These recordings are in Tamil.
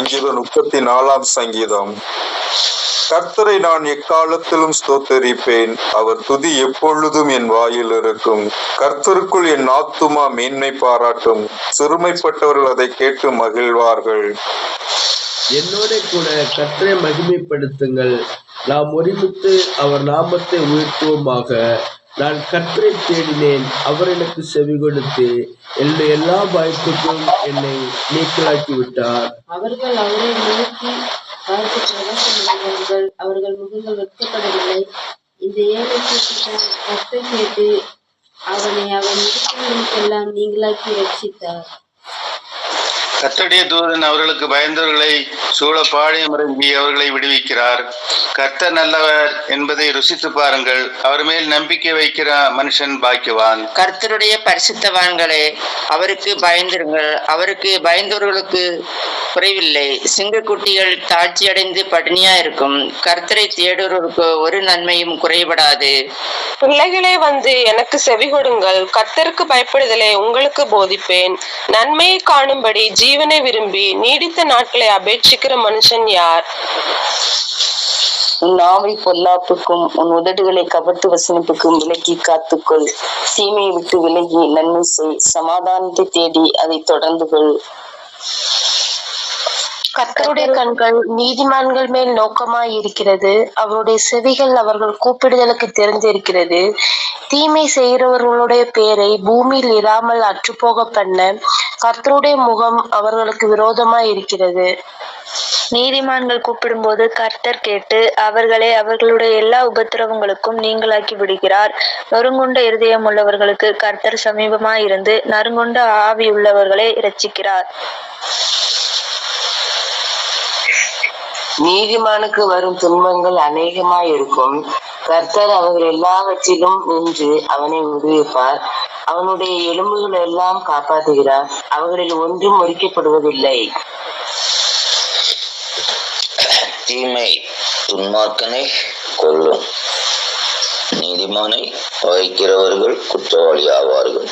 சங்கீதம் முப்பத்தி நாலாம் சங்கீதம். கர்த்தரை நான் எக்காலத்திலும் ஸ்தோத்தரிப்பேன். அவர் துதி எப்பொழுதும் என் வாயில் இருக்கும். கர்த்தருக்குள் என் ஆத்துமா மேன்மை பாராட்டும். சிறுமைப்பட்டவர்கள் அதை கேட்டு மகிழ்வார்கள். என்னோட கூட கர்த்தரை மகிமைப்படுத்துங்கள். நாம் ஒருமித்து அவர் நாமத்தை உயர்த்துவோமாக. நான் கற்றை தேடினேன். அவர் எனக்கு செவி கொடுத்து என்னுடைய எல்லா பயத்துக்கும் என்னை நீக்கலாக்கி விட்டார் அவர்கள் அவரை நோக்கி பார்த்து பிரகாசமடைந்தார்கள் அவர்கள் முகங்கள் வெட்கப்படவில்லை. இந்த ஏழை கூட்டத்தார் கத்தை கேட்டு அவனை அவன் இருக்கிறவனுக்கெல்லாம் நீங்களாக்கி ரட்சித்தார். கர்த்தருடைய தூதன் அவர்களுக்கு பயந்தவர்களை சூழ பாளையம் இறங்கி அவர்களை விடுவிக்கிறார். கர்த்தர் நல்லவர் என்பதை ருசித்து பாருங்கள். அவர் மேல் நம்பிக்கை வைக்கிற மனுஷன் பாக்கியவான். கர்த்தருடைய பரிசுத்தவான்களே அவருக்கு பயந்திருங்கள். அவருக்கு பயந்தவர்களுக்கு குறைவில்லை. சிங்கக்குட்டிகள் தாழ்ச்சி அடைந்து பட்டினியா இருக்கும் கர்த்தரை தேடுவதற்கு ஒரு நன்மையும் குறைபடாது. பிள்ளைகளே வந்து எனக்கு செவி கொடுங்கள் கர்த்தருக்கு பயப்படுதலை உங்களுக்கு போதிப்பேன். நன்மையை காணும்படி ஜீவனை விரும்பி நீடித்த நாட்களை அபேட்சிக்கிற மனுஷன் யார்? உன் நாவை பொல்லாப்புக்கும் உன் உதடுகளை கபட்டு வசனிப்புக்கும் விலக்கி காத்துக்கொள். தீமையை விட்டு விலகி நன்மை செய். சமாதானத்தை தேடி அதை தொடர்ந்து கொள். கர்த்தருடைய கண்கள் நீதிமான்கள் மேல் நோக்கமாய் இருக்கிறது அவருடைய செவிகள் அவர்கள் கூப்பிடுதலுக்கு தெரிந்திருக்கிறது. தீமை செய்கிறவர்களுடைய பேரை பூமியில் இராமல் அற்றுப்போக பண்ண கர்த்தருடைய முகம் அவர்களுக்கு விரோதமாய் இருக்கிறது நீதிமான்கள் கூப்பிடும்போது கர்த்தர் கேட்டு அவர்களை அவர்களுடைய எல்லா உபத்திரவங்களுக்கும் நீங்களாக்கி விடுகிறார். நொறுங்குண்ட இருதயம் உள்ளவர்களுக்கு கர்த்தர் சமீபமாயிருந்து நறுங்குண்ட ஆவி உள்ளவர்களை இரட்சிக்கிறார். நீதிமானுக்கு வரும் துன்பங்கள் அநேகமாய் இருக்கும் கர்த்தர் அவர்கள் எல்லாவற்றிலும் நின்று அவனை உதவிப்பார் அவனுடைய எலும்புகள் எல்லாம் காப்பாற்றுகிறார். அவர்களில் ஒன்றும் முறிக்கப்படுவதில்லை. தீமை துன்மார்க்கனை கொல்லும். நீதிமானை வகிக்கிறவர்கள் குற்றவாளி ஆவார்கள்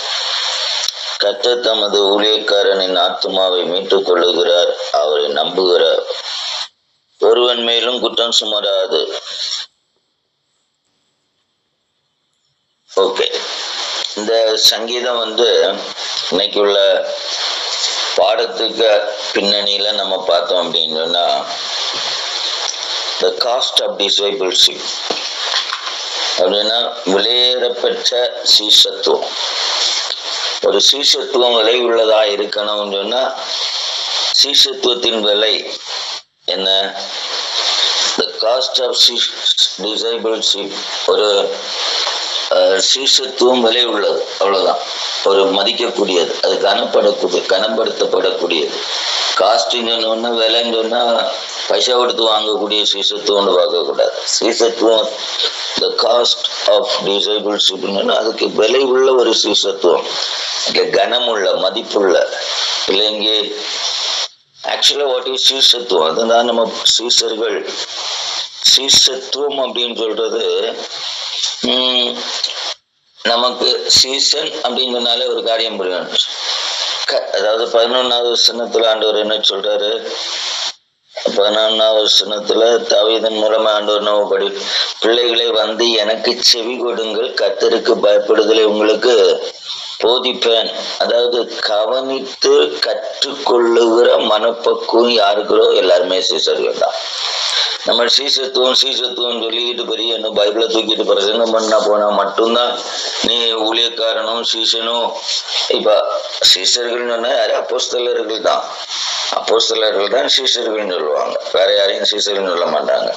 கர்த்தர் தமது ஊழியக்காரனின் ஆத்மாவை மீட்டுக் கொள்ளுகிறார் அவரை நம்புகிறார் ஒருவன் மேலும் குற்றம் சுமராது. ஓகே இந்த சங்கீதம் வந்து இன்னைக்கு உள்ள பாடத்துக்கு பின்னணியில நம்ம பார்த்தோம் அப்படின்னு சொன்னா த காஸ்ட் ஆஃப் டிசைபிள்ஷிப் அப்படின்னா விலையேறப்பெற்ற சீசத்துவம் ஒரு சீசத்துவம் விலை உள்ளதா இருக்கணும்னு சொன்னா சீசத்துவத்தின் விலை என்ன? த காஸ்ட் ஆஃப் டிசைபிள்ஷிப் ஒரு சீசத்துவம் விலை உள்ளது. அவ்வளவுதான். ஒரு மதிக்கக்கூடியது. அது கனப்படக்கூடிய கனப்படுத்தப்படக்கூடியது. காஸ்ட்னு சொன்னா விலைன்னு சொன்னா பைசா கொடுத்து வாங்கக்கூடிய சீசத்துவம்னு பார்க்கக்கூடாது. சீசத்துவம் த காஸ்ட் ஆஃப் டிசைபிள்ஷிப்னு அதுக்கு விலை உள்ள ஒரு சீசத்துவம் இல்லை கனமுள்ள மதிப்புள்ள இல்லை இங்கே ஆக்சுவலாக வாட் இஸ் சீசத்துவம் அதுதான் நம்ம சீசர்கள் சீசத்துவம் அப்படின்னு சொல்றது உம், நமக்கு சீசன் அப்படின்னு சொன்னாலே ஒரு காரியம் புரியும். அதாவது பதினொன்னாவது சின்னத்துல ஆண்டவர் என்ன சொல்றாரு? பதினொன்னாவது சின்னத்துல தாவீதன் மூலமா ஆண்டவர் நம்ம படி பிள்ளைகளை வந்து எனக்கு செவி கொடுங்கள் கத்தருக்கு பயப்படுதலை உங்களுக்கு போதிப்பேன். அதாவது கவனித்து கற்றுக்கொள்ளுகிற மனப்பக்குவம் யாருக்கிறோ எல்லாருமே சீசர்கள் தான். நம்ம சீசத்துவம் சீசத்துவம் சொல்லிக்கிட்டு பெரிய என்ன பைபிளை தூக்கிட்டு பிரசங்கம் பண்ணா போனா மட்டும்தான் நீ ஊழியக்காரனும் சீசனும். இப்ப சீசர்கள் சொன்னா யாரு? அப்போஸ்தலர்கள் தான். அப்போஸ்தலர்கள் தான் சீசர்கள்னு சொல்லுவாங்க. வேற யாரையும் சீசர்கள் சொல்ல மாட்டாங்க.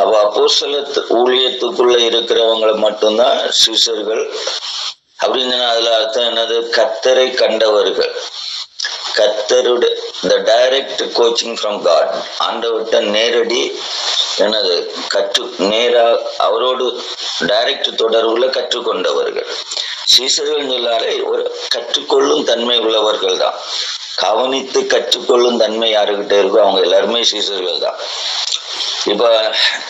அப்போ அப்போஸ்தல ஊழியத்துக்குள்ள இருக்கிறவங்களை மட்டும்தான் சீசர்கள் அப்படின்னு அதுல அர்த்தம் என்னது? கத்தரை கண்டவர்கள். கத்தருடைய the direct coaching from God ஆண்டவர்கிட்ட நேரடி என்னது? கற்று நேரா அவரோடு டைரக்ட் தொடர்புல கற்றுக்கொண்டவர்கள். சீசர்கள் சொல்லாலே ஒரு கற்றுக்கொள்ளும் தன்மை உள்ளவர்கள் தான். கவனித்து கற்றுக்கொள்ளும் தன்மை யாருக்கிட்ட இருக்கோ அவங்க எல்லாருமே சீசர்கள் தான். இப்ப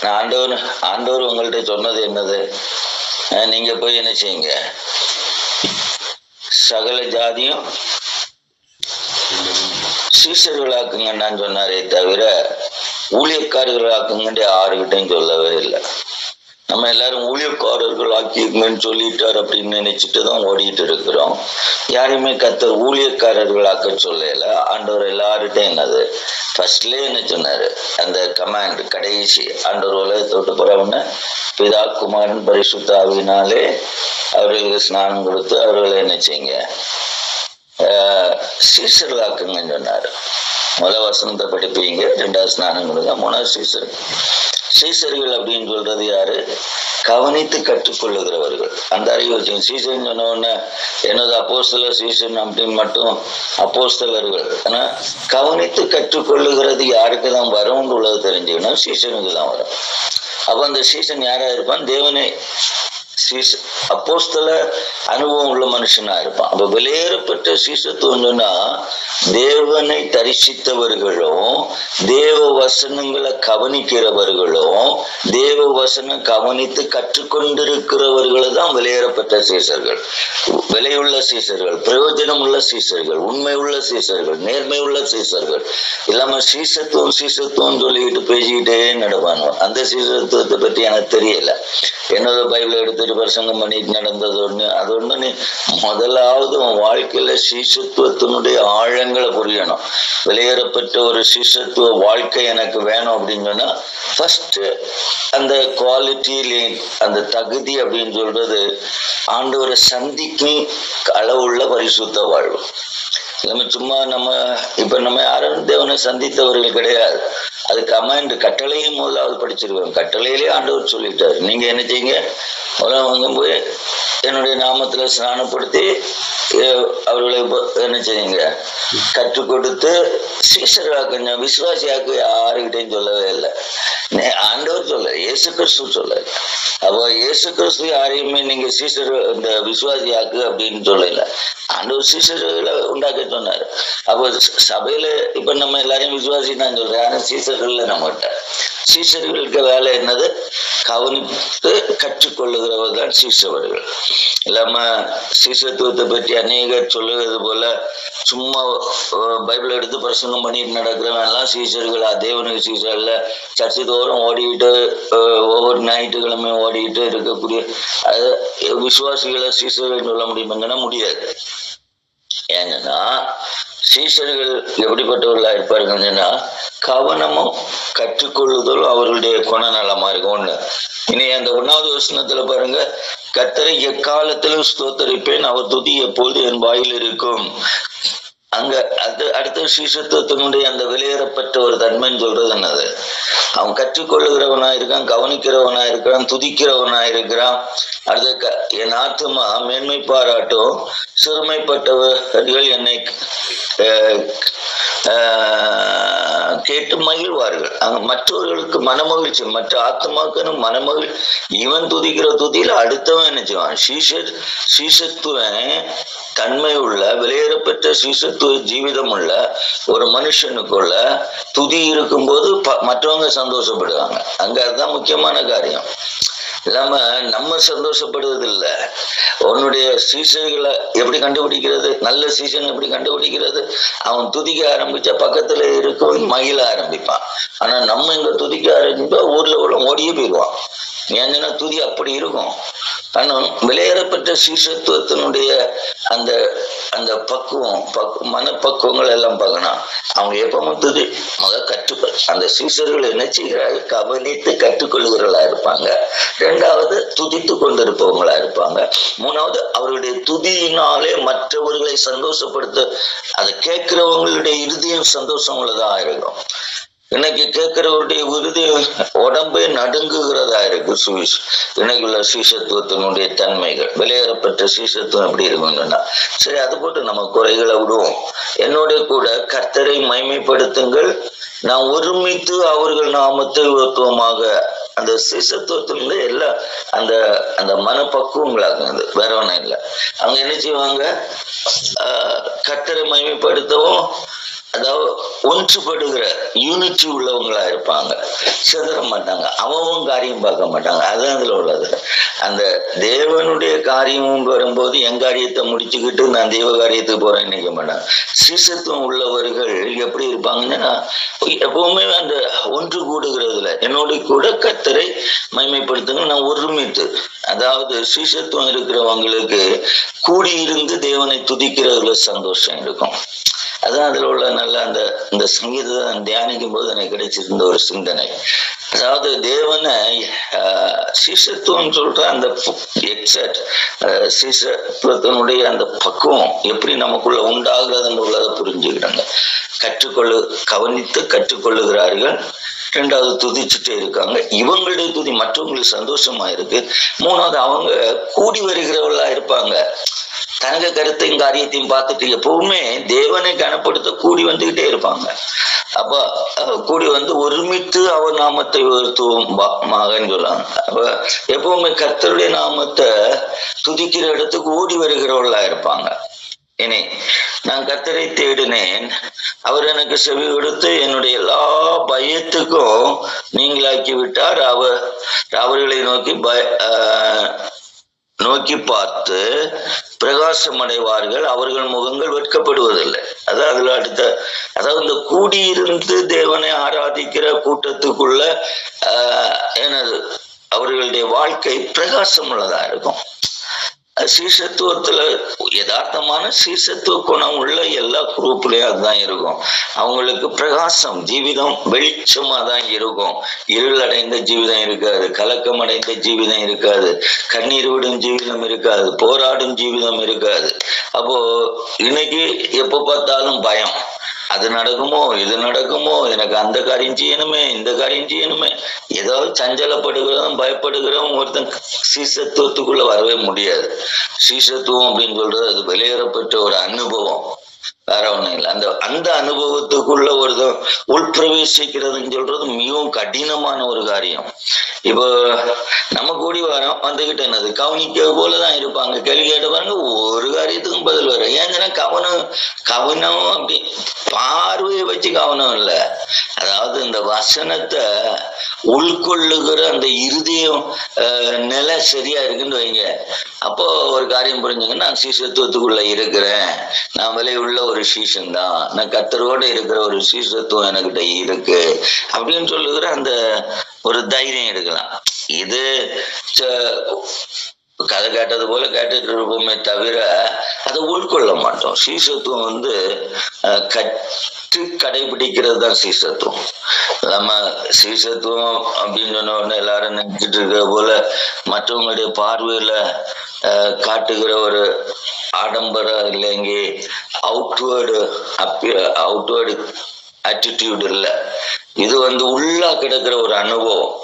நான் ஆண்டவர் ஆண்டவர் உங்கள்கிட்ட சொன்னது என்னது? நீங்க போய் என்ன செய்யுங்க? சகல ஜாதியும் சீஷர்களாக்குங்கன்னு சொன்னாரே தவிர ஊழியக்காரர்களாக்குங்கன்றே யாருக்கிட்டையும் சொல்லவே இல்லை. நம்ம எல்லாரும் ஊழியக்காரர்கள் ஆக்கிங்கன்னு சொல்லிட்டார் அப்படின்னு நினைச்சிட்டு தான் ஓடிட்டு இருக்கிறோம். யாரையுமே கத்த ஊழியக்காரர்கள் ஆக்க சொல்லல. ஆண்டவர் எல்லார்கிட்டையும் என்னது? ஃபர்ஸ்ட்லேயே என்ன சொன்னாரு? அந்த கமாண்ட் கடைசி ஆண்டவர் உலகத்தை விட்டு போறவன பிதா குமாரன் பரிசுத்தாவினாலே அவர்களுக்கு ஸ்நானம் கொடுத்து அவர்களை என்ன செய்யுங்க? சீசர்களாக்குங்கன்னு சொன்னாரு. முதல் வசனத்தை படிப்பீங்க. ரெண்டாவது ஸ்நானம் கொடுங்க. மூணாவது சீசர். சீசர்கள் அப்படின்னு சொல்றது யாரு? கவனித்து கற்றுக்கொள்ளுகிறவர்கள். அந்த அறிவு வச்சு சீசன் சொன்ன என்னது அப்போஸ்தலர் சீசன் அப்படின்னு மட்டும் அப்போஸ்தலர்கள். ஆனா கவனித்து கற்றுக்கொள்ளுகிறது யாருக்கு தான் வரும்னு உள்ளது தெரிஞ்சுக்கணும். சீசனுக்கு தான் வரும். அப்ப அந்த சீசன் யாரா இருப்பான்? தேவனே. சீச அப்போஸ்தல அனுபவம் உள்ள மனுஷனா இருப்பான். அப்ப வெளியேறப்பட்ட சீசத்துவம் சொன்னா தேவனை தரிசித்தவர்களும் தேவ வசனங்களை கவனிக்கிறவர்களும் தேவ வசனம் கவனித்து கற்றுக்கொண்டிருக்கிறவர்கள் தான் வெளியேறப்பட்ட சீசர்கள். விலையுள்ள சீசர்கள் பிரயோஜனம் உள்ள சீசர்கள் உண்மை உள்ள சீசர்கள் நேர்மை உள்ள சீசர்கள். இல்லாம சீசத்துவம் சீசத்துவம் சொல்லிக்கிட்டு பேசிக்கிட்டே நடப்பானோ அந்த சீசத்துவத்தை பற்றி எனக்கு தெரியல. என்னோட பைபிள் எடுத்துட்டு பிரசங்கம் பண்ணிட்டு நடந்தது ஒண்ணு? அது ஒண்ணு நீ முதலாவது உன் வாழ்க்கையில சீசத்துவத்தினுடைய ஆழங்களை புரியணும். வெளியேறப்பட்ட ஒரு சீசத்துவ வாழ்க்கை எனக்கு வேணும் அப்படின்னு சொன்னா ஃபர்ஸ்ட் அந்த குவாலிட்டியிலே அந்த தகுதி அப்படின்னு சொல்றது ஆண்டவரை சந்திக்கும் அளவுள்ள பரிசுத்த வாழ்வு. நம்ம சும்மா நம்ம இப்ப நம்ம யாரும் தேவனை சந்தித்தவர்கள் கிடையாது. அது கமாண்ட் கட்டளையும் முதலாவது படிச்சிருக்கோம் கட்டளையிலே ஆண்டவர் சொல்லிட்டாரு. நீங்க என்ன செய்யுங்க? முதல்ல வாங்க போய் என்னுடைய நாமத்துல ஸ்நானப்படுத்தி அவர்களை என்ன செய்யுங்க? கற்றுக் கொடுத்து சீசராக்குங்க விசுவாசியாக்கு யாருக்கிட்டையும் சொல்லவே இல்லை. ஆண்டவர் சொல்ல இயேசு கிறிஸ்து சொல்ல அப்போ இயேசு கிறிஸ்து யாரையுமே நீங்க சீசர் இந்த விசுவாசியாக்கு அப்படின்னு சொல்லல. ஆண்டவர் சீசர்களை உண்டாக்க சொன்னார். அப்போ சபையில இப்ப நம்ம எல்லாரையும் விசுவாசி தான் சொல்றேன். ஆனா சீசர்கள் நம்மகிட்ட சீசர்களுக்கு வேலை என்னது? கவனித்து கற்றுக்கொள்ளுகிறவர் தான் சீசவர்கள். இல்லாம சீசத்துவத்தை பற்றி அநேகர் சொல்லுகிறது போல சும்மா பைபிள் எடுத்து பிரசங்கம் பண்ணிட்டு நடக்கிறவன் எல்லாம் சீசர்கள் தேவனுக்கு சீசர்ல சர்ச்சு தோறும் ஓடிட்டு ஒவ்வொரு ஞாயிற்றுக்கிழமையும் ஓடிட்டு இருக்கக்கூடிய அது விசுவாசிகளை சீசர்கள் சொல்ல முடியுமாங்கன்னா முடியாது. ஏங்கன்னா சீசர்கள் எப்படிப்பட்டவர்களா இருப்பாருங்கன்னா கவனமும் கற்றுக்கொள்ளுதலும் அவர்களுடைய குணநலமா இருக்கும். ஒண்ணு. இனி அந்த ஒன்னாவது வசனத்துல பாருங்க கத்தரை எக்காலத்திலும் ஸ்தோத்தரிப்பேன் அவர் துதி எப்போது என் வாயில் இருக்கும். அங்க அது அடுத்த சீசத்துவத்தினுடைய அந்த வெளியேறப்பட்ட ஒரு தன்மைன்னு சொல்றது என்னது? அவன் கற்றுக்கொள்ளுகிறவனா இருக்கான் கவனிக்கிறவனா இருக்கிறான் துதிக்கிறவனா இருக்கிறான். அடுத்த க- என் ஆத்துமா மேன்மை பாராட்டும் சிறுமைப்பட்டவர்கள் என்னை ஆஹ், கேட்டு மகிழ்வார்கள். அங்க மற்றவர்களுக்கு மனமகிழ்ச்சி மற்ற ஆத்மாக்கனும் மனமகிழ் இவன் துதிக்கிற துதியில அடுத்தவன் என்ன செய்வான்? சீசர் சீசத்துவன் தன்மை உள்ள வெளியேறப்பெற்ற சீசத்துவ ஜீவிதம் உள்ள ஒரு மனுஷனுக்குள்ள துதி இருக்கும்போது ப- மற்றவங்க சந்தோஷப்படுவாங்க. அங்க அதுதான் முக்கியமான காரியம். நம்ம நம்ம சந்தோஷப்படுறது இல்லை உன்னுடைய சீசர்களை எப்படி கண்டுபிடிக்கிறது? நல்ல சீசன் எப்படி கண்டுபிடிக்கிறது? அவன் துதிக்க ஆரம்பிச்சா பக்கத்துல இருக்கும் மகிழ ஆரம்பிப்பான். ஆனா நம்ம இங்க துதிக்க ஆரம்பிப்பா ஊர்ல உள்ள ஓடியே போயிடுவான். ஏன்னா துதி அப்படி இருக்கும். ஆனா விலையேறப்பட்ட சீசத்துவத்தினுடைய அந்த அந்த பக்குவம் பக்கு மனப்பக்குவங்கள் எல்லாம் பார்க்கணும் அவங்க எப்ப துதி முத கற்று அந்த சீசர்கள் என்ன செய்கிறார்கள்? கவனித்து கற்றுக்கொள்கிறவர்களா இருப்பாங்க. ரெண்டாவது துதித்து கொண்டிருப்பவங்களா இருப்பாங்க. மூணாவது அவர்களுடைய துதியினாலே மற்றவர்களை சந்தோஷப்படுத்த அதை கேட்கிறவங்களுடைய இறுதியும் சந்தோஷம் உள்ளதா இருக்கும். இன்னைக்கு கேட்கிறவருடைய உறுதி உடம்பே நடுங்குகிறதா இருக்கு சுவிஸ். இன்னைக்குள்ள சீசத்துவத்தினுடைய தன்மைகள். வெளியேறப்பட்ட சீசத்துவம் எப்படி இருக்குன்னா சரி அது போட்டு நம்ம குறைகளை விடுவோம். என்னோட கூட கர்த்தரை மைமைப்படுத்துங்கள் நான் ஒருமித்து அவர்கள் நாமத்தை உயர்த்துவமாக. அந்த சீசத்துவத்தினுடைய எல்லா அந்த அந்த மனப்பக்குவங்களாக அது. வேற ஒன்றும் இல்லை. அவங்க என்ன செய்வாங்க? ஆஹ் கர்த்தரை மைமைப்படுத்தவும் அதாவது ஒன்றுபடுகிற யூனிட்டி உள்ளவங்களா இருப்பாங்க. சிதற மாட்டாங்க. அவவும் காரியம் பார்க்க மாட்டாங்க. அதுதான் அதுல உள்ளது. அந்த தேவனுடைய காரியம் வரும்போது என் காரியத்தை முடிச்சுக்கிட்டு நான் தெய்வ காரியத்துக்கு போறேன்னு நினைக்க மாட்டாங்க. சீசத்துவம் உள்ளவர்கள் எப்படி இருப்பாங்கன்னா எப்பவுமே அந்த ஒன்று கூடுகிறதுல என்னோட கூட கத்தரை மைமைப்படுத்துங்க நான் ஒருமித்து. அதாவது சீசத்துவம் இருக்கிறவங்களுக்கு கூடியிருந்து தேவனை துதிக்கிறதுல சந்தோஷம் இருக்கும். அதான் அதில் உள்ள நல்ல அந்த இந்த சங்கீதத்தை நான் தியானிக்கும் போது எனக்கு கிடைச்சிருந்த ஒரு சிந்தனை. அதாவது தேவனை ஆஹ், சீசத்துவம் சொல்ற அந்த எக்ஸட் சீசத்துவத்தினுடைய அந்த பக்குவம் எப்படி நமக்குள்ள உண்டாகிறதுன்னு உள்ளதை புரிஞ்சுக்கிறாங்க. கற்றுக்கொள்ளு கவனித்து கற்றுக்கொள்ளுகிறார்கள். ரெண்டாவது துதிச்சுட்டே இருக்காங்க. இவங்களுடைய துதி மற்றவங்களுக்கு சந்தோஷமா இருக்கு. மூணாவது அவங்க கூடி வருகிறவர்களா இருப்பாங்க. தனக்கு கருத்தையும் காரியத்தையும் பார்த்துட்டு எப்பவுமே தேவனை கனப்படுத்த கூடி வந்துகிட்டே இருப்பாங்க. அப்ப கூடி வந்து ஒருமித்து அவர் நாமத்தை உயர்த்துவோம் மகன் சொல்றாங்க. அப்ப எப்பவுமே கர்த்தருடைய நாமத்தை துதிக்கிற இடத்துக்கு ஓடி வருகிறவர்களா இருப்பாங்க. இனி நான் கர்த்தரை தேடினேன். அவர் எனக்கு செவி கொடுத்து என்னுடைய எல்லா பயத்துக்கும் நீங்களாக்கி விட்டார் அவர் அவர்களை நோக்கி பய ஆஹ், நோக்கி பார்த்து பிரகாசம் அடைவார்கள் அவர்கள் முகங்கள் வெட்கப்படுவதில்லை. அதான் அதுல அடுத்த அதாவது இந்த கூடியிருந்து தேவனை ஆராதிக்கிற கூட்டத்துக்குள்ள ஆஹ், என்னது அவர்களுடைய வாழ்க்கை பிரகாசம் உள்ளதா இருக்கும். சீசத்துவத்துல யதார்த்தமான சீசத்துவ குணம் உள்ள எல்லா குரூப்லயும் அதுதான் இருக்கும். அவங்களுக்கு பிரகாசம் ஜீவிதம் வெளிச்சமா தான் இருக்கும். இருள் அடைந்த ஜீவிதம் இருக்காது கலக்கம் அடைந்த ஜீவிதம் இருக்காது கண்ணீர் விடும் ஜீவிதம் இருக்காது போராடும் ஜீவிதம் இருக்காது. அப்போ இன்னைக்கு எப்ப பார்த்தாலும் பயம். அது நடக்குமோ இது நடக்குமோ எனக்கு அந்த காரியம் செய்யணுமே இந்த காரியம் செய்யணுமே. ஏதாவது சஞ்சலப்படுகிறதும் பயப்படுகிறவன் ஒருத்தன் சீசத்துவத்துக்குள்ள வரவே முடியாது. சீசத்துவம் அப்படின்னு சொல்றது அது வெளியேறப்பட்ட ஒரு அனுபவம். வேற ஒண்ணும் இல்லை. அந்த அந்த அனுபவத்துக்குள்ள ஒரு உள்பிரவேசிக்கிறதுன்னு சொல்றது மிகவும் கடினமான ஒரு காரியம். இப்போ நம்ம கூடி வரோம் வந்துகிட்டு என்னது? கவனிக்க போலதான் இருப்பாங்க. கேள்வி கேட்ட பாருங்க ஒரு காரியத்துக்கும் பதில் வரும் ஏன்னா கவனம் கவனம் அப்படி பார்வையை வச்சு கவனம் இல்லை. அதாவது இந்த வசனத்தை உள்கொள்ளுகிற அந்த இருதயம் நிலை சரியா இருக்குன்னு வைங்க. அப்போ ஒரு காரியம் புரிஞ்சுங்க நான் சீசத்துவத்துக்குள்ள இருக்கிறேன். நான் விலை உள்ள ஒரு சீசன் தான் நான் கத்தரோட இருக்கிற ஒரு சீசத்துவம் எனக்கிட்ட இருக்கு. அப்படின்னு சொல்லுகிற அந்த ஒரு தைரியம் எடுக்கலாம். இது கதை கேட்டது போல கேட்டுட்டு இருப்போமே தவிர அதை உள்கொள்ள மாட்டோம். சீசத்துவம் வந்து அஹ், கற்று கடைபிடிக்கிறது தான் சீசத்துவம். நம்ம சீசத்துவம் அப்படின்னு சொன்ன உடனே எல்லாரும் நினைச்சிட்டு இருக்கிற போல மற்றவங்களுடைய பார்வையில அஹ், காட்டுகிற ஒரு ஆடம்பரம் இல்லைங்க அவுட்வேர்டு அப்பிய அவுட்வேர்டு ஆட்டிடியூடு இல்லை. இது வந்து உள்ளா கிடக்கிற ஒரு அனுபவம்.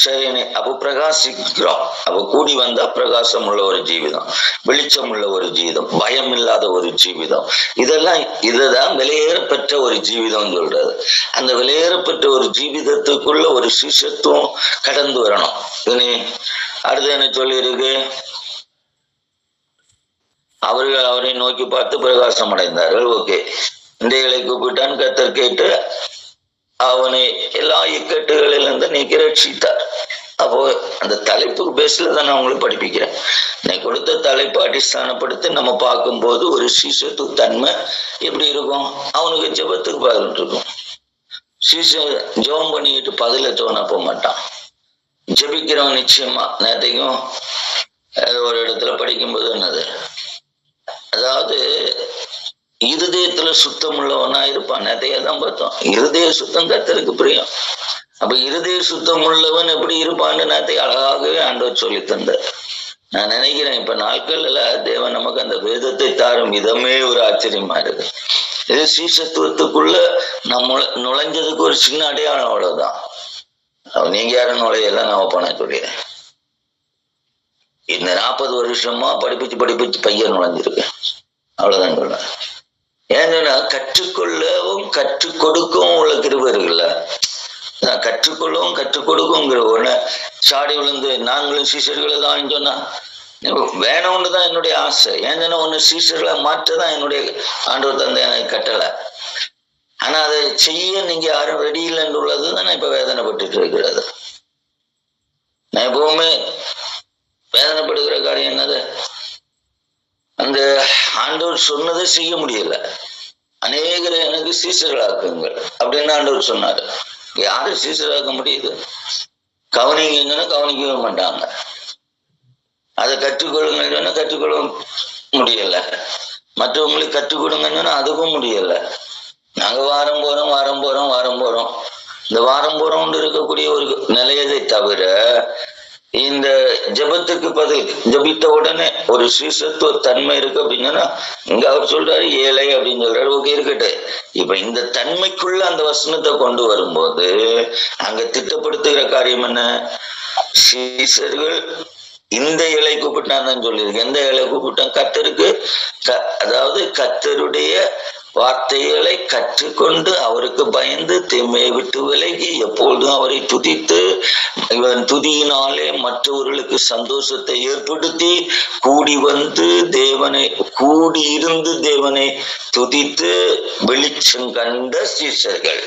சரின்னு அப்போ பிரகாசிக்கிறோம். அப்போ கூடி வந்தா பிரகாசம் உள்ள ஒரு ஜீவிதம் வெளிச்சம் உள்ள ஒரு ஜீவிதம் பயம் இல்லாத ஒரு ஜீவிதம். இதெல்லாம் இதுதான் வெளியேற பெற்ற ஒரு ஜீவிதம் சொல்றது. அந்த விலையேற பெற்ற ஒரு ஜீவிதத்துக்குள்ள ஒரு சிஷத்துவம் கடந்து வரணும். இனி அடுத்து என்ன சொல்லியிருக்கு? அவர்கள் அவரை நோக்கி பார்த்து பிரகாசம் அடைந்தார்கள் ஓகே இன்றைகளை கூப்பிட்டான். கத்தர் கேட்டு அவனை எல்லா இக்கட்டுகளிலிருந்து நீக்கி ரட்சித்தார் அப்போ அந்த தலைப்பு பேஸ்ல தான் நான் உங்களுக்கு படிப்பிக்கிறேன். நீ கொடுத்த தலைப்பு அடிஸ்தானப்படுத்தி நம்ம பார்க்கும்போது ஒரு சிசத்து தன்மை எப்படி இருக்கும்? அவனுக்கு ஜெபத்துக்கு பதில் இருக்கும். சிசு ஜெபம் பண்ணிக்கிட்டு பதில தோண போக மாட்டான். ஜெபிக்கிறவன் நிச்சயமா நேரத்தையும் ஒரு இடத்துல படிக்கும்போது என்னது? அதாவது இருதயத்துல சுத்தம் உள்ளவனா இருப்பான். நிறைய பார்த்தோம். இருதய சுத்தம் கத்தருக்கு பிரியம். அப்ப இருதய சுத்தம் உள்ளவன் எப்படி இருப்பான்னு நாத்தை அழகாகவே ஆண்டவர் சொல்லி தந்தார். நான் நினைக்கிறேன் இப்ப நாட்கள்ல தேவன் நமக்கு அந்த வேதத்தை தாரும் விதமே ஒரு ஆச்சரியமா இருக்கு. இது சீசத்துவத்துக்குள்ள நம்ம நுழைஞ்சதுக்கு ஒரு சின்ன அடையாளம் அவ்வளவுதான். அவன் நீங்க யாரும் நுழையெல்லாம் நான் பண்ண சொல்லிடுறேன். இந்த நாற்பது வருஷமா படிப்பிச்சு படிப்பிச்சு பையன் நுழைஞ்சிருக்கேன் அவ்வளவுதான் சொல்றேன். ஏன்னா கற்றுக்கொள்ளவும் கற்றுக் கொடுக்கவும் உள்ள கிருவர்கள் இருக்குல்ல நான் கற்றுக்கொள்ளவும் கற்றுக் கொடுக்குங்கிற உடனே சாடி விழுந்து நாங்களும் சீசர்களை தான் சொன்னா. வேணும்னு தான் என்னுடைய ஆசை. ஏன்னா சொன்னா ஒன்னு சீசர்களை மாற்ற தான் என்னுடைய ஆண்டவர் தந்தை எனக்கு கட்டளை. ஆனா அதை செய்ய நீங்க யாரும் ரெடி இல்லைன்னு உள்ளது தான் நான் இப்ப வேதனைப்பட்டுட்டு இருக்கிறது. நான் எப்பவுமே வேதனைப்படுகிற காரியம் என்னது? அந்த ஆண்டவர் சொன்னதை செய்ய முடியல. அநேகரை எனக்கு சீசர்களாக்குங்கள் அப்படின்னு ஆண்டவர் சொன்னார். யாரு சீசராக்க முடியுது? கவனிங்கன்னா கவனிக்கவே மாட்டாங்க. அதை கற்றுக்கொள்ளுங்கன்னு சொன்னா கற்றுக்கொள்ள முடியல. மற்றவங்களுக்கு கற்றுக் கொடுங்கன்னா அதுக்கும் முடியல. நாங்க வாரம் போறோம் வாரம் போறோம் வாரம் போறோம். இந்த வாரம் போறோம் இருக்கக்கூடிய ஒரு நிலையதை தவிர இந்த ஜபத்துக்கு பதில் ஜெபித்த உடனே ஒரு சீசத்துவ தன்மை இருக்கு அப்படின்னா இங்க அவர் சொல்றாரு ஏழை அப்படின்னு சொல்றாரு ஓகே இருக்கட்டு இப்ப இந்த தன்மைக்குள்ள அந்த வசனத்தை கொண்டு வரும்போது அங்க திட்டப்படுத்துகிற காரியம் என்ன? சீசர்கள் இந்த இலை கூப்பிட்டான்னு சொல்லியிருக்கு. எந்த இலை கூப்பிட்டான் கத்தருக்கு க- அதாவது கத்தருடைய வார்த்தைகளை கற்றுக்கொண்டு அவருக்கு பயந்து தீமையை விட்டு விலகி எப்பொழுதும் அவரை துதித்து இவன் துதியினாலே மற்றவர்களுக்கு சந்தோஷத்தை ஏற்படுத்தி கூடி வந்து தேவனை கூடி இருந்து தேவனை துதித்து வெளிச்சம் கண்ட சீசர்கள்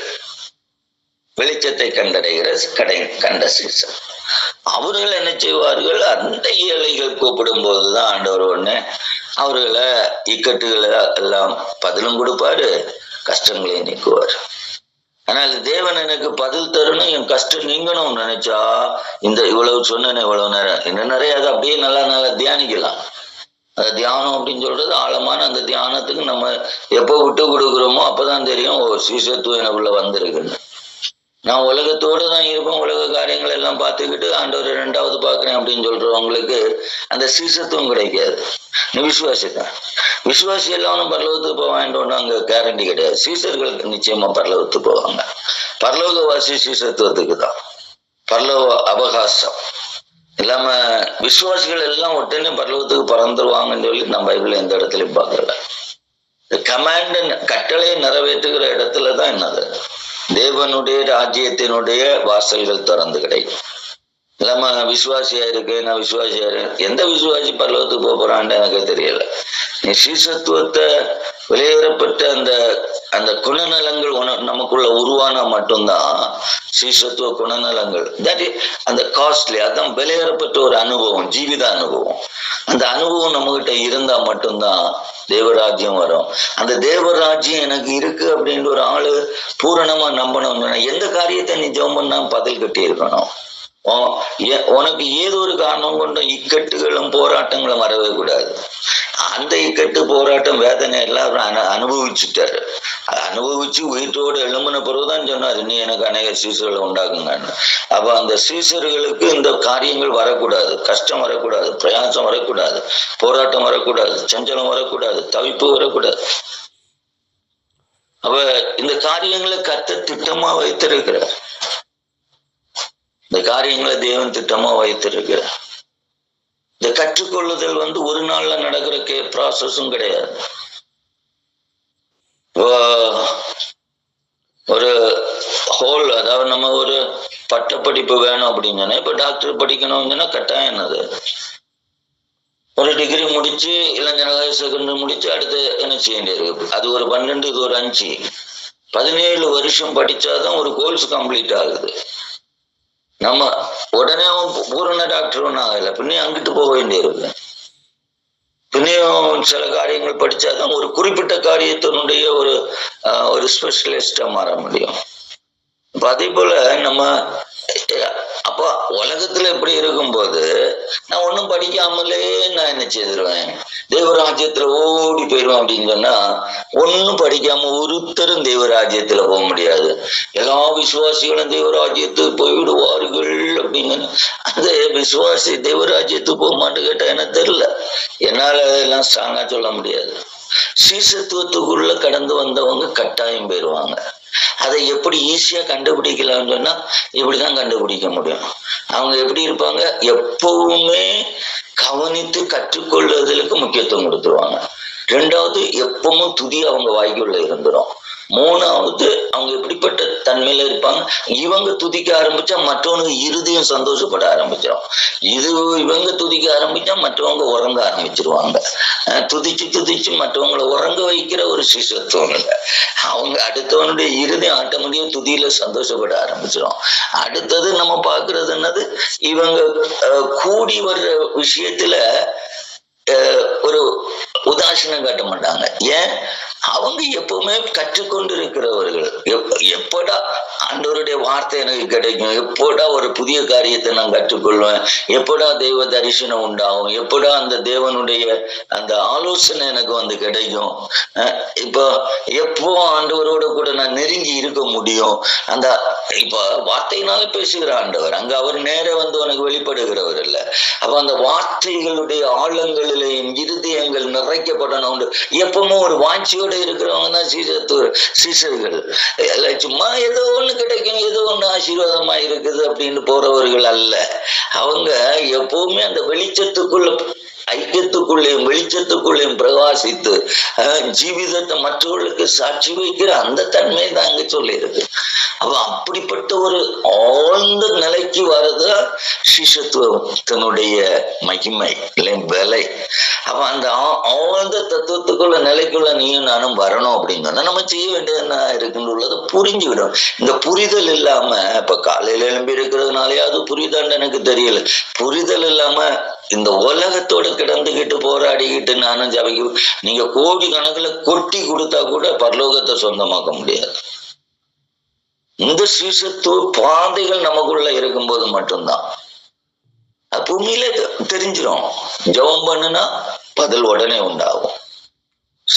வெளிச்சத்தை கண்டடைகிற கடை கண்ட சீசர் அவர்கள் என்ன செய்வார்கள்? அந்த ஏழைகள் கூப்பிடும் போதுதான் ஆண்டவர் ஒண்ணு அவர்களை இக்கட்டுகளை எல்லாம் பதிலும் கொடுப்பாரு கஷ்டங்களை நீக்குவார். ஆனால் தேவன் எனக்கு பதில் தரணும் என் கஷ்டம் நீங்கணும்னு நினைச்சா இந்த இவ்வளவு சொன்னேன் இவ்வளவு நேரம். இன்னும் நிறைய அதை அப்படியே நல்லா நல்லா தியானிக்கலாம். அந்த தியானம் அப்படின்னு சொல்றது ஆழமான அந்த தியானத்துக்கு நம்ம எப்போ விட்டு கொடுக்குறோமோ அப்பதான் தெரியும் ஓ சீசத்துவம் எனக்குள்ள வந்திருக்குன்னு. நான் உலகத்தோடு தான் இருப்பேன். உலக காரியங்கள் எல்லாம் பார்த்துக்கிட்டு ஆண்டவர் ரெண்டாவது பார்க்குறேன் அப்படின்னு சொல்றவங்களுக்கு அந்த சீசத்துவம் கிடைக்காது. நீ விசுவாசிதான் விசுவாசி எல்லாம் பரலோகத்துக்கு போக அங்கே அங்க கேரண்டி கிடையாது. சீசர்களுக்கு நிச்சயமா பரலோகத்துக்கு போவாங்க. பரலோகவாசி சீசத்துவத்துக்கு தான். பரலோக அவகாசம். இல்லாம விசுவாசிகள் எல்லாம் உடனே பரலோகத்துக்கு பறந்துருவாங்கன்னு சொல்லி நம்ம பைபிள் எந்த இடத்துலயும் பார்க்கல கமாண்ட் கட்டளை நிறைவேற்றுகிற இடத்துல தான் என்னது? தேவனுடைய ராஜ்யத்தினுடைய வாசல்கள் திறந்து கிடைக்கும் இல்லாம விசுவாசியா இருக்கு நான் விசுவாசியா இருக்கேன் எந்த விசுவாசி பரலோகத்துக்கு போக போறான்னு எனக்கு தெரியல. நீ சீசத்துவத்தை வெளியேறப்பட்ட அந்த அந்த குணநலங்கள் உன நமக்குள்ள உருவானா மட்டும்தான் சீசத்துவ குணநலங்கள். தட் அந்த காஸ்ட்லி அதான் விலையேறப்பட்ட ஒரு அனுபவம் ஜீவித அனுபவம். அந்த அனுபவம் நம்மகிட்ட இருந்தா மட்டும்தான் தேவராஜ்யம் வரும். அந்த தேவராஜ்யம் எனக்கு இருக்கு அப்படின்ற ஒரு ஆளு பூரணமா நம்பணும்னு எந்த காரியத்தை நீ ஜெபம் பண்ணா பதில் கட்டி இருக்கணும் ஏ- உனக்கு ஏதோ ஒரு காரணம் கொண்டும் இக்கட்டுகளும் போராட்டங்களும் வரவே கூடாது. அந்த இக்கட்டு போராட்டம் வேதனை எல்லாரும் அனு- அனுபவிச்சுட்டாரு. அனுபவிச்சு உயிர்த்தோடு எழும்பின பிறகுதான் சொன்னாரு நீ எனக்கு அநேக சீசர்களை உண்டாக்குங்கன்னு. அப்ப அந்த சீசர்களுக்கு இந்த காரியங்கள் வரக்கூடாது. கஷ்டம் வரக்கூடாது பிரயாசம் வரக்கூடாது போராட்டம் வரக்கூடாது சஞ்சலம் வரக்கூடாது தவிப்பு வரக்கூடாது. அப்ப இந்த காரியங்களை கத்த திட்டமா வைத்திருக்கிறார். இந்த காரியங்களை தேவன் திட்டமா வைத்திருக்கிறார். இந்த கற்றுக்கொள்ளுதல் வந்து ஒரு நாள்ல நடக்கிற கே ப்ராசஸும் கிடையாது ஒரு ஹோல் அதாவது நம்ம ஒரு பட்டப்படிப்பு வேணும் அப்படின்னு சொன்னா இப்ப டாக்டர் படிக்கணும்னு சொன்னா கட்டாயம் என்னது? ஒரு டிகிரி முடிச்சு இளைஞராக செகண்டரி முடிச்சு அடுத்து என்ன செய்ய வேண்டியிருக்கு அது ஒரு பன்னெண்டு இது ஒரு அஞ்சு. பதினேழு வருஷம் படிச்சாதான் ஒரு கோர்ஸ் கம்ப்ளீட் ஆகுது. நம்ம உடனே அவன் பூரண டாக்டர் ஒன்றும் ஆகல. பின்னே அங்கிட்டு போக வேண்டியிருக்கு பின்னையும் சில காரியங்கள் படிச்சாதான் ஒரு குறிப்பிட்ட காரியத்தினுடைய ஒரு ஒரு ஸ்பெஷலிஸ்டா மாற முடியும். இப்ப அதே போல நம்ம அப்போ உலகத்துல எப்படி இருக்கும்போது நான் ஒன்றும் படிக்காமலே நான் என்ன செய்திருவேன்? தெய்வராஜ்யத்துல ஓடி போயிடுவேன் அப்படின்னு சொன்னா ஒன்றும் படிக்காம ஒருத்தரும் தெய்வராஜ்யத்துல போக முடியாது. எல்லா விசுவாசிகளும் தெய்வராஜ்யத்துக்கு போய்விடுவார்கள் அப்படின்னு அந்த விசுவாசி தெய்வராஜ்யத்துக்கு போக மாட்டேன் கேட்டா எனக்கு தெரியல? என்னால அதெல்லாம் ஸ்ட்ராங்கா சொல்ல முடியாது. சீசத்துவத்துக்குள்ள கடந்து வந்தவங்க கட்டாயம் போயிடுவாங்க அதை எப்படி ஈஸியா கண்டுபிடிக்கலாம்னு சொன்னா இப்படிதான் கண்டுபிடிக்க முடியும். அவங்க எப்படி இருப்பாங்க? எப்பவுமே கவனித்து கற்றுக்கொள்வதற்கு முக்கியத்துவம் கொடுத்துருவாங்க. ரெண்டாவது எப்பவும் துதி அவங்க வாய்க்குள்ள இருந்துரும். மூணாவது அவங்க எப்படிப்பட்ட தன்மையில இருப்பாங்க. இவங்க துதிக்க ஆரம்பிச்சா மற்றவனுக்கு இருதயம் சந்தோஷப்பட ஆரம்பிச்சிடும் இது இவங்க துதிக்க ஆரம்பிச்சா மற்றவங்க உறங்க ஆரம்பிச்சிருவாங்க. துதிச்சு துதிச்சு மற்றவங்களை உறங்க வைக்கிற ஒரு சிசுத்துவம் இல்லை. அவங்க அடுத்தவனுடைய இருதயம் ஆட்டோமேட்டிக்கா துதியில சந்தோஷப்பட ஆரம்பிச்சிடும் அடுத்தது நம்ம பாக்குறது என்னது? இவங்க அஹ், கூடி வர்ற விஷயத்துல அஹ், ஒரு உதாசீனம் காட்ட மாட்டாங்க. ஏன்? அவங்க எப்பவுமே கற்றுக்கொண்டிருக்கிறவர்கள். எப்படா ஆண்டவருடைய வார்த்தை எனக்கு கிடைக்கும் எப்படா ஒரு புதிய காரியத்தை நான் கற்றுக்கொள்வேன் எப்படா தெய்வ தரிசனம் உண்டாகும் எப்படா அந்த தேவனுடைய அந்த ஆலோசனை எனக்கு வந்து கிடைக்கும். இப்போ எப்போ ஆண்டவரோட கூட நான் நெருங்கி இருக்க முடியும்? அந்த இப்போ வார்த்தையினால பேசுகிற ஆண்டவர் அங்க அவர் நேர வந்து உனக்கு வெளிப்படுகிறவர் இல்ல. அப்ப அந்த வார்த்தைகளுடைய ஆழங்களிலேயும் இருதயங்கள் நிறைக்கப்படணும் எப்பவும் ஒரு வாஞ்சியோட இருக்கிறவங்க தான் சீசத்து சீசர்கள். இல்ல சும்மா ஏதோ ஒண்ணு கிடைக்கும் ஏதோ ஒண்ணு ஆசீர்வாதமா இருக்குது அப்படின்னு போறவர்கள் அல்ல. அவங்க எப்பவுமே அந்த வெளிச்சத்துக்குள்ள ஐக்கியத்துக்குள்ளேயும் வெளிச்சத்துக்குள்ளேயும் பிரகாசித்து ஜீவிதத்தை மற்றவர்களுக்கு சாட்சி வைக்கிற அந்த தன்மை தான் அங்க சொல்லியிருக்கு. அப்ப அப்படிப்பட்ட ஒரு ஆழ்ந்த நிலைக்கு வர்றது சிஷத்துவத்தினுடைய மகிமை இல்லை விலை. அப்ப அந்த ஆழ்ந்த தத்துவத்துக்குள்ள நிலைக்குள்ள நீயும் நானும் வரணும் அப்படின்னு சொன்னா நம்ம செய்ய வேண்டியது என்ன இருக்குன்னு உள்ளதை விடும் இந்த புரிதல் இல்லாம இப்ப காலையில எழும்பி இருக்கிறதுனாலே அது புரிதான்னு எனக்கு தெரியல. புரிதல் இல்லாம இந்த உலகத்தோட கிடந்துகிட்டு போராடிக்கிட்டு நானும் ஜபிக்க நீங்க கோடி கணக்குல கொட்டி கொடுத்தா கூட பரலோகத்தை சொந்தமாக்க முடியாது. இந்த சீசத்துவ பாதைகள் நமக்குள்ள இருக்கும்போது மட்டும்தான். பூமியில தெரிஞ்சிடும் ஜபம் ஜெபம் பண்ணுனா பதில் உடனே உண்டாகும்.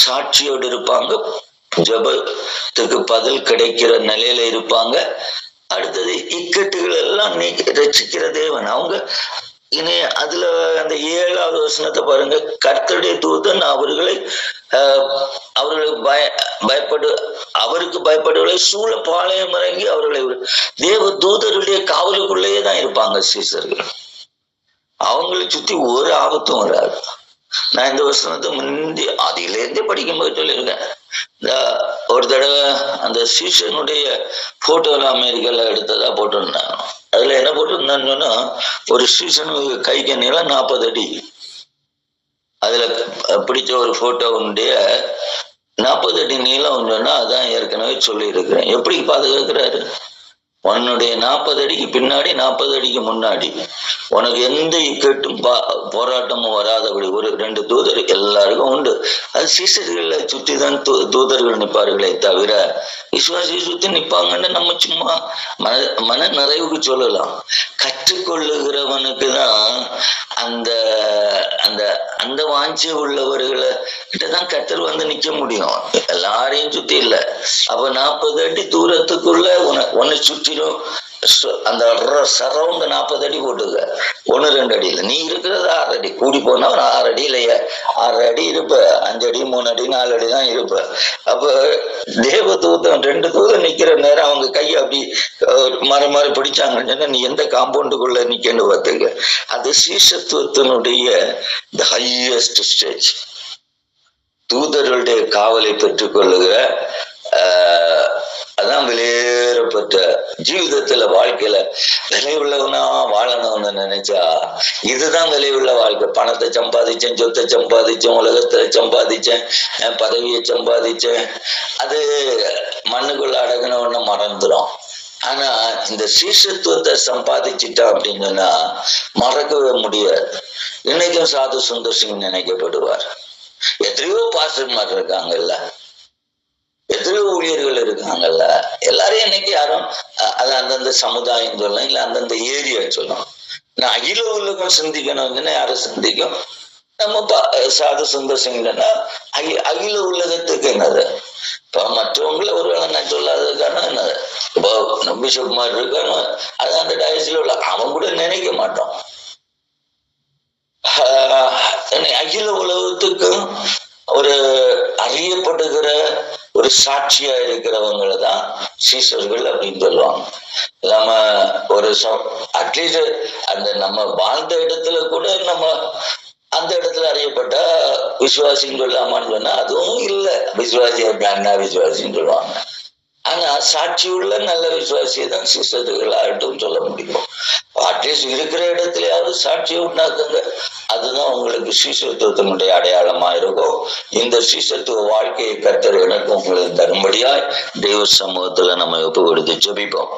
சாட்சியோடு இருப்பாங்க. ஜெபத்துக்கு பதில் கிடைக்கிற நிலையில இருப்பாங்க. அடுத்தது இக்கட்டுகள் எல்லாம் நீக்கி ரசிக்கிற தேவன். அவங்க இனி அதுல அந்த ஏழாவது வசனத்தை பாருங்க. கர்த்தருடைய தூதன் அவர்களை ஆஹ், அவர்களுக்கு பய பயப்படு அவருக்கு பயப்படுவதை சூழ பாளையம் இறங்கி அவர்களை தேவ தூதருடைய காவலுக்குள்ளேயே தான் இருப்பாங்க சீசர்கள். அவங்களை சுத்தி ஒரு ஆபத்தும் வராது. நான் இந்த வசனத்தை முந்தி அதிலேருந்தே படிக்கும்போது சொல்லியிருக்கேன். இந்த ஒரு தடவை அந்த சீசனுடைய போட்டோல அமெரிக்கால எடுத்ததா போட்டிருந்தாங்க. அதுல என்ன போட்டிருந்தான்னு சொன்னா ஒரு சீசனுக்கு கைக்கு நீளம் நாற்பது அடி. அதுல பிடிச்ச ஒரு போட்டோவுடைய நாற்பது அடி நீளம் சொன்னா அதான் ஏற்கனவே சொல்லியிருக்கிறேன். எப்படி பாதுகாக்கிறாரு? உன்னுடைய நாற்பது அடிக்கு பின்னாடி நாற்பது அடிக்கு முன்னாடி. உனக்கு எந்த இக்கட்டும் பா- போராட்டமும் வராதபடி ஒரு ரெண்டு தூதர் எல்லாருக்கும் உண்டு. அது சீசர்களை சுற்றி தான் தூ- தூதர்கள் நிற்பார்களே தவிர விசுவாசியை சுத்தி நிற்பாங்கன்னு நம்ம சும்மா மன மன நிறைவுக்கு சொல்லலாம். கற்றுக்கொள்ளுகிறவனுக்கு தான் அந்த அந்த அந்த வாஞ்சி உள்ளவர்களை கிட்டதான் கத்தர் வந்து நிக்க முடியும். எல்லாரையும் சுத்தி இல்ல. அப்ப நாற்பது அடி தூரத்துக்குள்ள உன உன்னை சுற்றிலும் அந்த சரவுண்ட் நாற்பது அடி போட்டுக்க. ஒன்று ரெண்டு அடியில். நீ இருக்கிறது ஆறு அடி. கூடி போனா ஒரு ஆறு அடி இல்லையே. ஆறு அடி இருப்ப. அஞ்சு அடி மூணு அடி நாலு அடி தான் இருப்ப. அப்போ தேவ தூதம் ரெண்டு தூதம் நிற்கிற நேரம் அவங்க கையை அப்படி மாறி மாறி பிடிச்சாங்கன்னு சொன்னால் நீ எந்த காம்பவுண்டுக்குள்ள நிற்கன்னு பார்த்துக்க. அது சீசத்துவத்தினுடைய த ஹையஸ்ட் ஸ்டேஜ் தூதர்களுடைய காவலை பெற்றுக்கொள்ளுகிற அதான் வெளியேறப்பட்ட ஜீவிதத்துல வாழ்க்கையில விலை உள்ளவனா வாழணும்னு நினைச்சா இதுதான் விலை உள்ள வாழ்க்கை. பணத்தை சம்பாதிச்சேன் சொத்தை சம்பாதிச்சேன் உலகத்துல சம்பாதிச்சேன் பதவியை சம்பாதிச்சேன். அது மண்ணுக்குள்ள அடங்கினவன மறந்துடும் ஆனா இந்த சீசத்துவத்தை சம்பாதிச்சுட்டா அப்படின்னு சொன்னா மறக்கவே முடியாது. இன்னைக்கும் சாது சுந்தர் சிங் நினைக்கப்படுவார். எத்தனையோ பாஸ்டர்மார் இருக்காங்கல்ல எத்தனையோ ஊழியர்கள் இருக்காங்கல்ல? எல்லாரையும் இன்னைக்கு யாரும் அது அந்தந்த சமுதாயம் சொல்லலாம் இல்ல அந்தந்த ஏரியா சொல்லலாம் நான் அகில உலகம் சிந்திக்கணும்னு யாரும் சிந்திக்கும்? நம்ம சாது சுந்தர் சிங்னா அகி அகில உலகத்துக்கு என்னது? இப்போ மற்றவங்கள ஒருவேளை நான் சொல்லாததுக்கான என்னது? இப்போ பிஷப் மாதிரி இருக்காங்க அது அந்த டயஸ்ல உள்ள அவன் கூட நினைக்க மாட்டோம் ஆஹ் அகில உலகத்துக்கும் ஒரு அறியப்படுகிற ஒரு சாட்சியா இருக்கிறவங்கள தான் சீசர்கள் அப்படின்னு சொல்லுவாங்க. நம்ம ஒரு அட்லீஸ்ட் அந்த நம்ம வாழ்ந்த இடத்துல கூட நம்ம அந்த இடத்துல அறியப்பட்ட விசுவாசின்னு சொல்லாமான்னு சொன்னா அதுவும் இல்லை. விசுவாசி அண்ணா விசுவாசின்னு சொல்லுவாங்க. ஆனா சாட்சி உள்ள நல்ல விசுவாசியை தான் சிஸ்டர்கள் ஆகட்டும் சொல்ல முடியும். அட்லீஸ்ட் இருக்கிற இடத்துலயாவது சாட்சியை உண்டாக்குங்க. அதுதான் உங்களுக்கு சீசத்துவத்தினுடைய அடையாளமா இருக்கும். இந்த சீசத்துவ வாழ்க்கையை கத்தர் எனக்கு உங்களுக்கு தரும்படியாய் தெய்வ சமூகத்துல நம்ம ஒப்பு கொடுத்து ஜபிப்போம்.